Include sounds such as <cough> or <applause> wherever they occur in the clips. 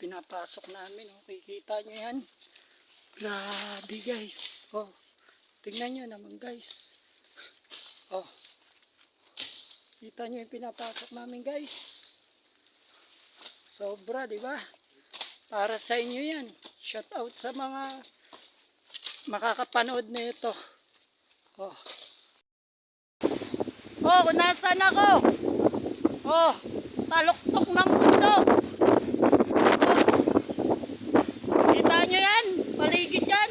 pinapasok namin. Oh. Kikita nyo yan. Grabe guys. Oh, tingnan nyo naman guys. Oh, kita nyo yung pinapasok namin guys. Sobra, di ba? Para sa inyo yan. Shout out sa mga makakapanood na ito. Oh. Oh, kung nasaan ako? Oh, taluktok ng mundo. Oh. Kita nyo yan? Paligid yan.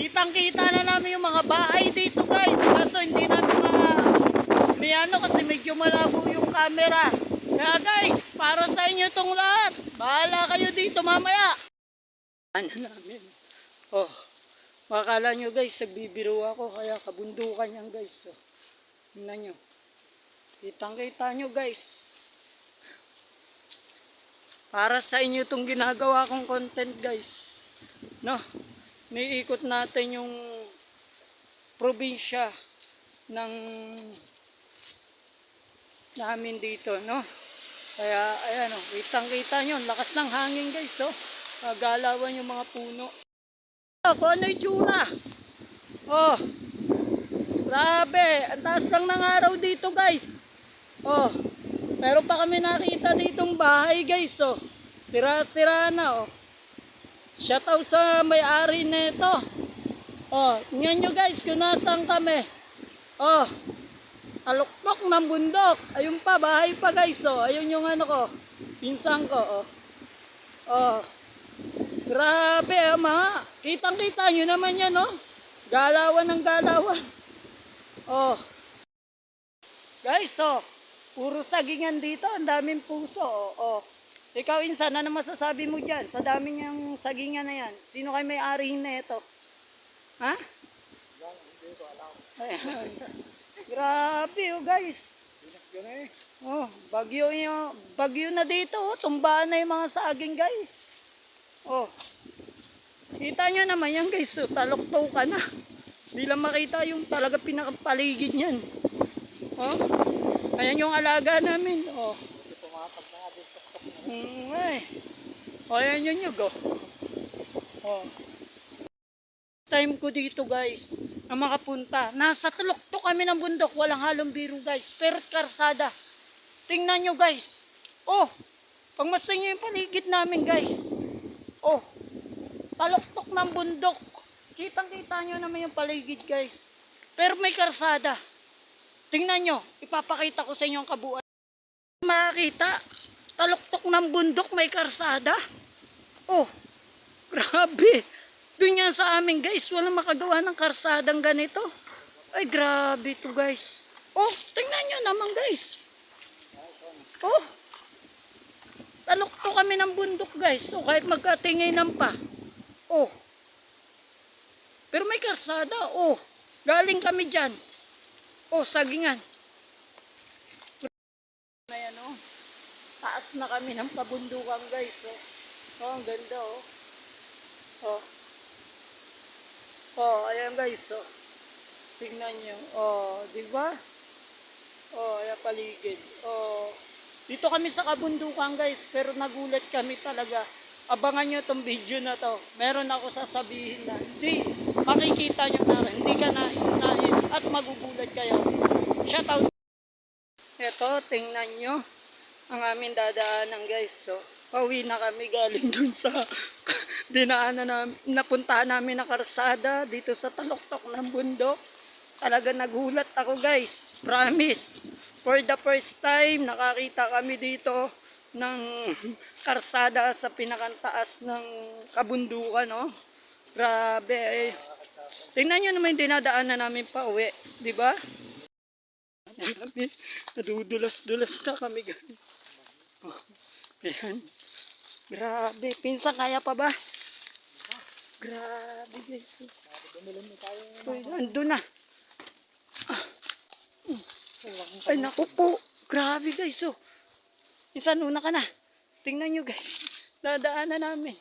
Kitang kita na namin yung mga bahay dito guys. Kaso hindi namin ma... May ano kasi medyo malabo yung camera. Kaya guys, para sa inyo itong lahat. Bahala kayo dito mamaya. Ano namin? Oh, makakala nyo guys, nagbibiro ako. Kaya kabundukan yan guys. Oh. Tingnan nyo. Kitang kita nyo guys. Para sa inyo itong ginagawa kong content guys. No? Niikot natin yung probinsya ng namin dito, no? Kaya, ayan, oh, kitang-kita nyo, ang lakas ng hangin, guys, oh. Nagalawan yung mga puno. Oh, kung ano yung? Oh, grabe, ang taas lang ng araw dito, guys. Oh, meron pa kami nakita ditong bahay, guys, oh. Sira-sira na, oh. Shout out sa may-ari nito. Oh, tingnan nyo guys kung nasaan kami. Oh, taluktok ng bundok. Ayun pa, bahay pa guys. Oh, ayun yung ano ko. Pinsang ko. Oh, oh. Grabe, ah. Kitang-kita nyo naman yan, oh. Galawan ng galawan. Oh. Guys, oh. Puro sagingan dito. Ang daming puso, oh. oh. Ikaw, insan, ano masasabi mo dyan? Sa dami niyang sagingan na yan. Sino kayo may-arihin na ito? Ha? Ayan. Grabe, oh guys. Oh, bagyo yung, bagyo na dito, oh. Tumbaan na yung mga saging, guys. Oh. Kita nyo naman yan, guys. Oh, talokto ka na. Hindi lang makita yung talaga pinakapaligid niyan. Oh. Ayan yung alaga namin. Oh. Mm, ay. O, ayan yun yun, go. O. Time ko dito, guys, na makapunta. Nasa tulok-tok kami ng bundok. Walang halong biro, guys. Pero karsada. Tingnan nyo, guys. Oh, pagmasdan nyo yung paligid namin, guys. Oh, taloktok ng bundok. Kitang-kita nyo naman yung paligid, guys. Pero may karsada. Tingnan nyo, ipapakita ko sa inyo ang kabuuan. Makakita, taluktok ng bundok may karsada. Oh, grabe. Doon yan sa amin guys, walang makagawa ng karsadang ganito. Ay, grabe to guys. Oh, tingnan nyo naman guys. Oh, taluktok kami ng bundok guys. So, kahit magkatinginan pa. Oh, pero may karsada. Oh, galing kami dyan. Oh, sagingan. Na yan, oh. Taas na kami ng pabundukan guys. Oh, oh ang ganda oh. Oh. Oh, ayan guys. Oh. Tingnan nyo. Oh, di ba? Oh, ayan paligid. Oh. Dito kami sa kabundukan guys, pero nagulat kami talaga. Abangan nyo tong video na to. Meron ako sasabihin na hindi makikita nyo na. Hindi ka nais-nais at magugulat kayo. Shoutout. Ito, tingnan nyo ang aming dadaanan guys. So, pauwi na kami galing <laughs> dun sa dinaanan na napuntahan namin na karsada dito sa taloktok ng bundok. Talaga nagulat ako guys. Promise. For the first time, nakakita kami dito ng karsada sa pinakantaas ng kabundukan, no? Grabe, eh. Tingnan nyo naman yung dinadaanan namin pa uwi, di ba? Nadudulas-dulas na kami, guys. <laughs> Ayan. Grabe. Pinsan, kaya pa ba? Grabe, guys. Uy, nandun na. Ah. Ay, naku po. Grabe, guys. Oh. Minsan, una ka na. Tingnan nyo, guys. Dadaanan namin.